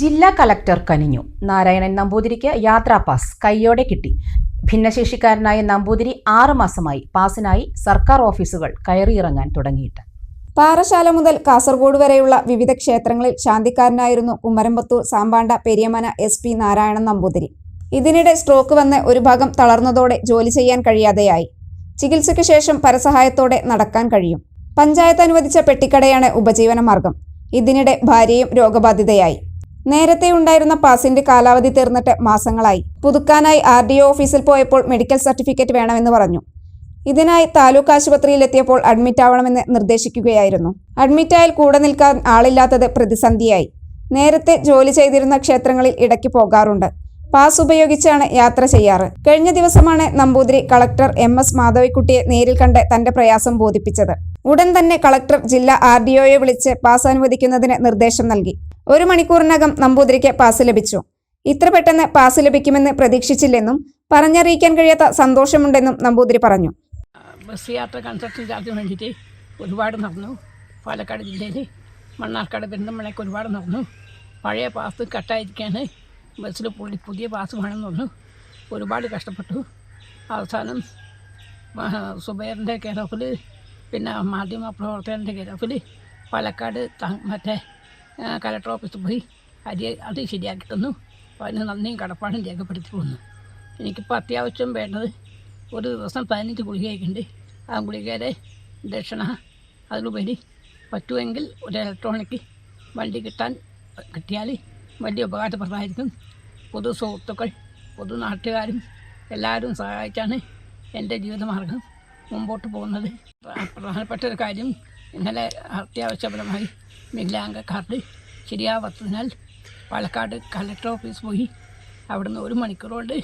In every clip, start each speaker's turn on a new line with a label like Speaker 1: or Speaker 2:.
Speaker 1: ജില്ലാ കളക്ടർ കനിഞ്ഞു. നാരായണൻ നമ്പൂതിരിക്ക് യാത്രാ പാസ് കൈയോടെ കിട്ടി. ഭിന്നശേഷിക്കാരനായ നമ്പൂതിരി ആറു മാസമായി പാസിനായി സർക്കാർ ഓഫീസുകൾ കയറിയിറങ്ങാൻ തുടങ്ങിയിട്ട്.
Speaker 2: പാറശാല മുതൽ കാസർഗോഡ് വരെയുള്ള വിവിധ ക്ഷേത്രങ്ങളിൽ ശാന്തിക്കാരനായിരുന്നു കുമരമ്പത്തൂർ സാമ്പാണ്ട പെരിയമന എസ് പി നാരായണൻ നമ്പൂതിരി. ഇതിനിടെ സ്ട്രോക്ക് വന്ന് ഒരു ഭാഗം തളർന്നതോടെ ജോലി ചെയ്യാൻ കഴിയാതെയായി. ചികിത്സയ്ക്ക് ശേഷം പരസഹായത്തോടെ നടക്കാൻ കഴിയും. പഞ്ചായത്ത് അനുവദിച്ച പെട്ടിക്കടയാണ് ഉപജീവന മാർഗം ഇതിനിടെ ഭാര്യയും രോഗബാധിതയായി. നേരത്തെ ഉണ്ടായിരുന്ന പാസിന്റെ കാലാവധി തീർന്നിട്ട് മാസങ്ങളായി. പുതുക്കാനായി ആർ ഡി ഒ ഓഫീസിൽ പോയപ്പോൾ മെഡിക്കൽ സർട്ടിഫിക്കറ്റ് വേണമെന്ന് പറഞ്ഞു. ഇതിനായി താലൂക്ക് ആശുപത്രിയിൽ എത്തിയപ്പോൾ അഡ്മിറ്റ് ആവണമെന്ന് നിർദ്ദേശിക്കുകയായിരുന്നു. അഡ്മിറ്റായാൽ കൂടെ നിൽക്കാൻ ആളില്ലാത്തത് പ്രതിസന്ധിയായി. നേരത്തെ ജോലി ചെയ്തിരുന്ന ക്ഷേത്രങ്ങളിൽ ഇടയ്ക്ക് പോകാറുണ്ട്. പാസ് ഉപയോഗിച്ചാണ് യാത്ര ചെയ്യാറ്. കഴിഞ്ഞ ദിവസമാണ് നമ്പൂതിരി കളക്ടർ എം എസ് മാധവിക്കുട്ടിയെ നേരിൽ കണ്ട് തന്റെ പ്രയാസം ബോധിപ്പിച്ചത്. ഉടൻ തന്നെ കളക്ടർ ജില്ലാ ആർ ഡി ഒയെ വിളിച്ച് പാസ് അനുവദിക്കുന്നതിന് നിർദ്ദേശം നൽകി. ഒരു മണിക്കൂറിനകം നമ്പൂതിരിക്ക് പാസ് ലഭിച്ചു. ഇത്ര പെട്ടെന്ന് പാസ് ലഭിക്കുമെന്ന് പ്രതീക്ഷിച്ചില്ലെന്നും പറഞ്ഞറിയിക്കാൻ കഴിയാത്ത സന്തോഷമുണ്ടെന്നും നമ്പൂതിരി പറഞ്ഞു.
Speaker 3: ബസ് യാത്ര കൺസ്ട്രക്ഷൻ ചാർജിന് വേണ്ടിയിട്ട് ഒരുപാട് നടന്നു. പാലക്കാട് ജില്ലയിൽ മണ്ണാർക്കാട് പെരുന്തമണയ്ക്ക് ഒരുപാട് നടന്നു. പഴയ പാസ് കട്ടായിരിക്കാണ് ബസ്സിൽ പുള്ളി പുതിയ പാസ് വേണമെന്ന് പറഞ്ഞു. ഒരുപാട് കഷ്ടപ്പെട്ടു. അവസാനം സുബൈറിന്റെ കെയർ പിന്നെ മാധ്യമ പ്രവർത്തകന്റെ കെയർ പാലക്കാട് മറ്റേ കലക്ടർ ഓഫീസിൽ പോയി അരി അത് ശരിയാക്കി തന്നു അപ്പോൾ അതിന് നന്ദിയും കടപ്പാടും രേഖപ്പെടുത്തി പോന്നു എനിക്കിപ്പോൾ അത്യാവശ്യം വേണ്ടത് ഒരു ദിവസം പതിനഞ്ച് ഗുളികയൊക്കെയുണ്ട്. ആ ഗുളികയുടെ ദക്ഷിണ അതിലുപരി പറ്റുമെങ്കിൽ ഒരു ഇലക്ട്രോണിക് വണ്ടി കിട്ടാൻ കിട്ടിയാൽ വലിയ ഉപകാരപ്രദമായിരിക്കും. പൊതു സുഹൃത്തുക്കൾ പൊതു നാട്ടുകാരും എല്ലാവരും സഹായിച്ചാണ് എന്റെ ജീവിതമാർഗം മുമ്പോട്ട് പോകുന്നത്. പ്രധാനപ്പെട്ട ഒരു കാര്യം ഇന്നലെ അത്യാവശ്യപരമായി വികലാംഗ കാർഡ് ശരിയാവാത്തതിനാൽ പാലക്കാട് കലക്ടർ ഓഫീസ് പോയി. അവിടുന്ന് ഒരു മണിക്കൂർ കൊണ്ട്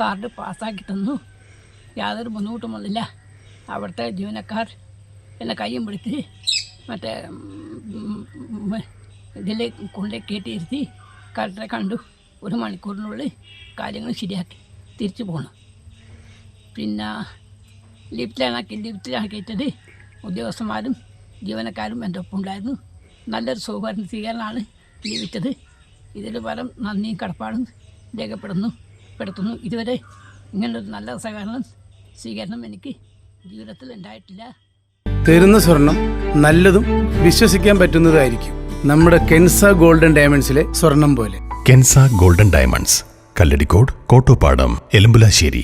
Speaker 3: കാർഡ് പാസ്സാക്കി തന്നു. യാതൊരു ബുദ്ധിമുട്ടും വന്നില്ല. അവിടുത്തെ ജീവനക്കാർ എന്നെ കയ്യും പിടിച്ച് മറ്റേ ഇതിൽ കൊണ്ടു കയറ്റിയിരുത്തി കളക്ടറെ കണ്ടു. ഒരു മണിക്കൂറിനുള്ളിൽ കാര്യങ്ങൾ ശരിയാക്കി തിരിച്ചു പോകണം പിന്നെ ലിഫ്റ്റിലാണ് ലിഫ്റ്റിലാണ് കയറ്റത് ഉദ്യോഗസ്ഥന്മാരും ജീവനക്കാരും എന്റെ ഒപ്പം ഉണ്ടായിരുന്നു നല്ലൊരു സൗകര്യ സ്വീകരണമാണ് ലഭിച്ചത് ഇതിൽ പരം നന്ദിയും കടപ്പാടും രേഖപ്പെടുന്നു പെടുത്തുന്നു. ഇതുവരെ ഇങ്ങനൊരു നല്ല സഹകരണം സ്വീകരണം എനിക്ക് ജീവിതത്തിൽ ഉണ്ടായിട്ടില്ല.
Speaker 4: തരുന്ന സ്വർണം നല്ലതും വിശ്വസിക്കാൻ പറ്റുന്നതായിരിക്കും. നമ്മുടെ കെൻസ ഗോൾഡൻ ഡയമണ്ട്സിലെ സ്വർണം പോലെ.
Speaker 5: Kensa golden diamonds Kalladikode Kottopadam Elambulassery.